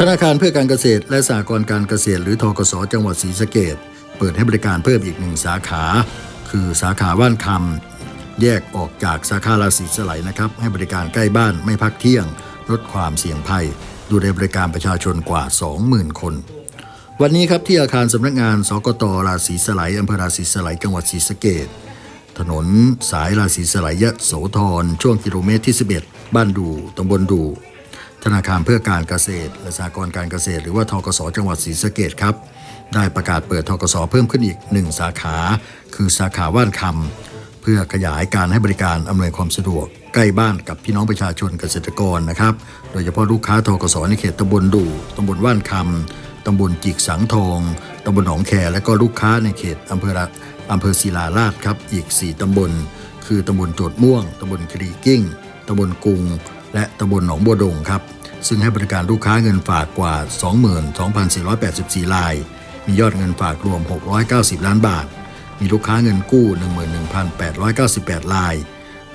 ธนาคารเพื่อการเกษตรและสหกรณ์การเกษตร หรือทกสจังหวัดศรีสะเกดเปิดให้บริการเพิ่มอีกหนึ่งสาขา คือสาขาว่านคำแยกออกจากสาขาราศีสไลนะครับ ให้บริการใกล้บ้านไม่พักเที่ยง ลดความเสี่ยงภัย ดูแลบริการประชาชนกว่า 20,000 คน วันนี้ครับที่อาคารสำนักงานสกตราศีสไลอำเภอราศีสไลจังหวัดศรีสะเกดถนนสายราศีสไลยะโสธรช่วงกิโลเมตรที่ 11 บ้านดูตำบลดู ธนาคารเพื่อการเกษตรและสหกรณ์การเกษตร หรือว่าทกสจังหวัดศรีสะเกดครับ ได้ประกาศเปิดทกสเพิ่มขึ้นอีกหนึ่งสาขา คือสาขาว่านคำเพื่อขยายการให้บริการอำนวยความสะดวก ใกล้บ้านกับพี่น้องประชาชนเกษตรกรนะครับ โดยเฉพาะลูกค้าทกสในเขตตำบลดู่ตำบลว่านคำตำบลจิกสังทองตำบลหนองแคและก็ลูกค้าในเขตอำเภออำเภอศิลาราชครับ อีก 4ตำบล คือตำบลโจดม่วงตำบลครีกิ้งตำบลกุง และตำบลหนองบัวดงครับ ซึ่งให้บริการลูกค้าเงินฝากกว่า 22,484ราย มียอดเงินฝากรวม 690 ล้านบาท มีลูกค้าเงินกู้ 11,898ราย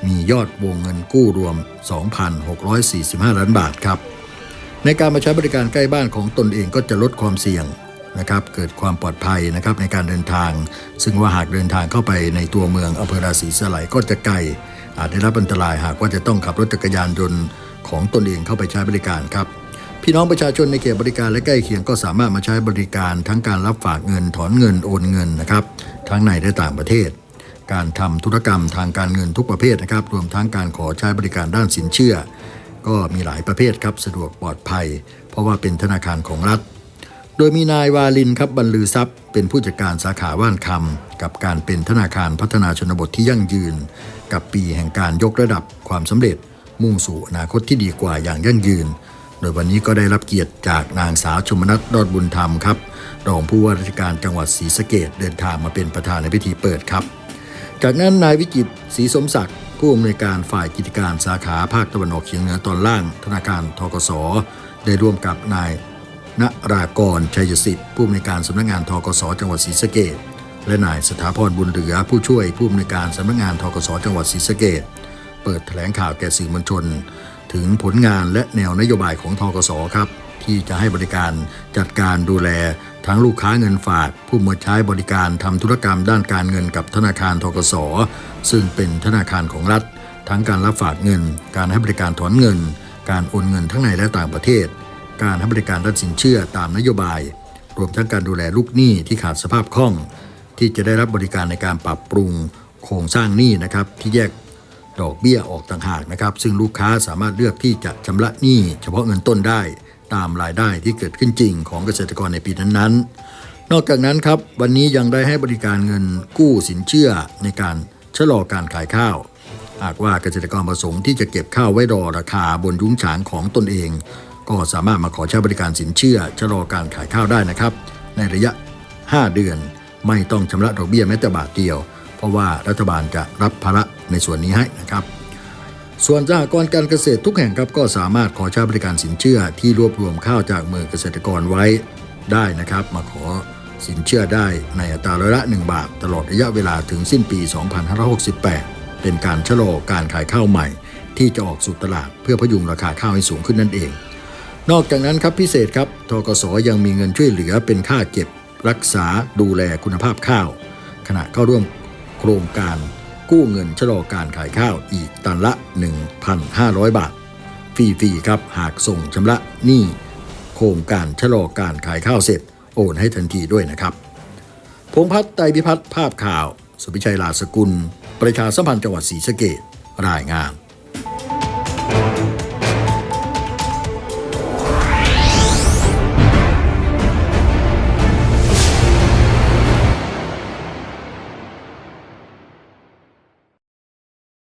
มียอดวงเงินกู้รวม 2,645 ล้านบาทครับ ในการมาใช้บริการใกล้บ้านของตนเองก็จะลดความเสี่ยงนะครับเกิดความปลอดภัยนะครับในการเดินทาง ซึ่งว่าหากเดินทางเข้าไปในตัวเมืองอำเภอราศีสไลยก็จะไกล อาจได้รับอันตรายหากว่าจะต้องขับรถจักรยานยนต์ของตนเองเข้าไปใช้บริการครับ พี่น้องประชาชนในเขตบริการและใกล้เคียงก็สามารถมาใช้บริการทั้งการรับฝากเงินถอนเงินโอนเงินนะครับทั้งในและต่างประเทศ การทำธุรกรรมทางการเงินทุกประเภทนะครับรวมทั้งการขอใช้บริการด้านสินเชื่อ ก็มีหลายประเภทครับสะดวกปลอดภัย เพราะว่าเป็นธนาคารของรัฐ ดยมีนายวาลินครับบรรลือทรัพย์ เป็นผู้จัดการสาขาว่านคำกับการเป็นธนาคารพัฒนาชนบทที่ยั่งยืน กับปีแห่งการยกระดับความสำเร็จ มุ่งสู่อนาคตที่ดีกว่าอย่างยั่งยืน โดยวันนี้ก็ได้รับเกียรติจากนางสาวชมนัทดอดบุญธรรมครับรองผู้ว่าราชการจังหวัดศรีสะเกดเดินทางมาเป็นประธานในพิธีเปิดครับ จากนั้นนายวิจิตศรีสมศักดิ์ผู้อำนวยการฝ่ายกิจการสาขาภาคตะวันออกเฉียงเหนือตอนล่าง ธนาคารทกสได้ร่วมกับนาย ณรากรชัยสิทธิ์ผู้อำนวยการสำนักงานทกสจังหวัดศรีสะเกดและนายสถาพรบุญเหลือผู้ช่วยผู้อำนวยการสำนักงานทกสจังหวัดศรีสะเกดเปิดแถลงข่าวแก่สื่อมวลชน ถึงผลงานและแนวนโยบายของทกสครับ ที่จะให้บริการจัดการดูแล ทั้งลูกค้าเงินฝาก ผู้มาใช้บริการทำธุรกรรมด้านการเงินกับธนาคารทกสซึ่งเป็นธนาคารของรัฐ ทั้งการรับฝากเงิน การให้บริการถอนเงิน การโอนเงินทั้งในและต่างประเทศ การให้บริการด้านสินเชื่อตามนโยบาย รวมทั้งการดูแลลูกหนี้ที่ขาดสภาพคล่อง ที่จะได้รับบริการในการปรับปรุงโครงสร้างหนี้นะครับที่แยกดอกเบี้ยออกต่างหากนะครับ ซึ่งลูกค้าสามารถเลือกที่จะชำระหนี้เฉพาะเงินต้นได้ตามรายได้ที่เกิดขึ้นจริงของเกษตรกรในปีนั้นๆ นอกจากนั้นครับวันนี้ยังได้ให้บริการเงินกู้สินเชื่อในการชะลอการขายข้าว หากว่าเกษตรกรประสงค์ที่จะเก็บข้าวไว้รอราคาบนยุ้งฉางของตนเอง ก็สามารถมาขอใช้บริการสินเชื่อชะลอการขายข้าวได้นะครับ ในระยะ 5 เดือนไม่ต้องชำระดอกเบี้ยแม้แต่บาทเดียว เพราะว่ารัฐบาลจะรับภาระในส่วนนี้ให้นะครับ ส่วนสหกรณ์การเกษตรทุกแห่งครับก็สามารถขอใช้บริการสินเชื่อที่รวบรวมข้าวจากมือเกษตรกรไว้ได้นะครับ มาขอสินเชื่อได้ในอัตราร้อยละ 1 บาท ตลอดระยะเวลาถึงสิ้นปี 2568 เป็นการชะลอการขายข้าวใหม่ ที่จะออกสู่ตลาดเพื่อพยุงราคาข้าวให้สูงขึ้นนั่นเอง นอกจากนั้นครับพิเศษครับทกสยังมีเงินช่วยเหลือเป็นค่าเก็บ รักษาดูแลคุณภาพข้าว ขณะเข้าร่วมโครงการกู้เงินชะลอการขายข้าวอีกตันละ 1,500 บาทฟรีๆครับหากส่งชำระหนี้โครงการชะลอการขายข้าวเสร็จ โอนให้ทันทีด้วยนะครับพงพัฒน์ไตรพิพัฒน์ภาพข่าว สุพิชัยลาสกุล ประชาสัมพันธ์จังหวัดศรีสะเกดรายงาน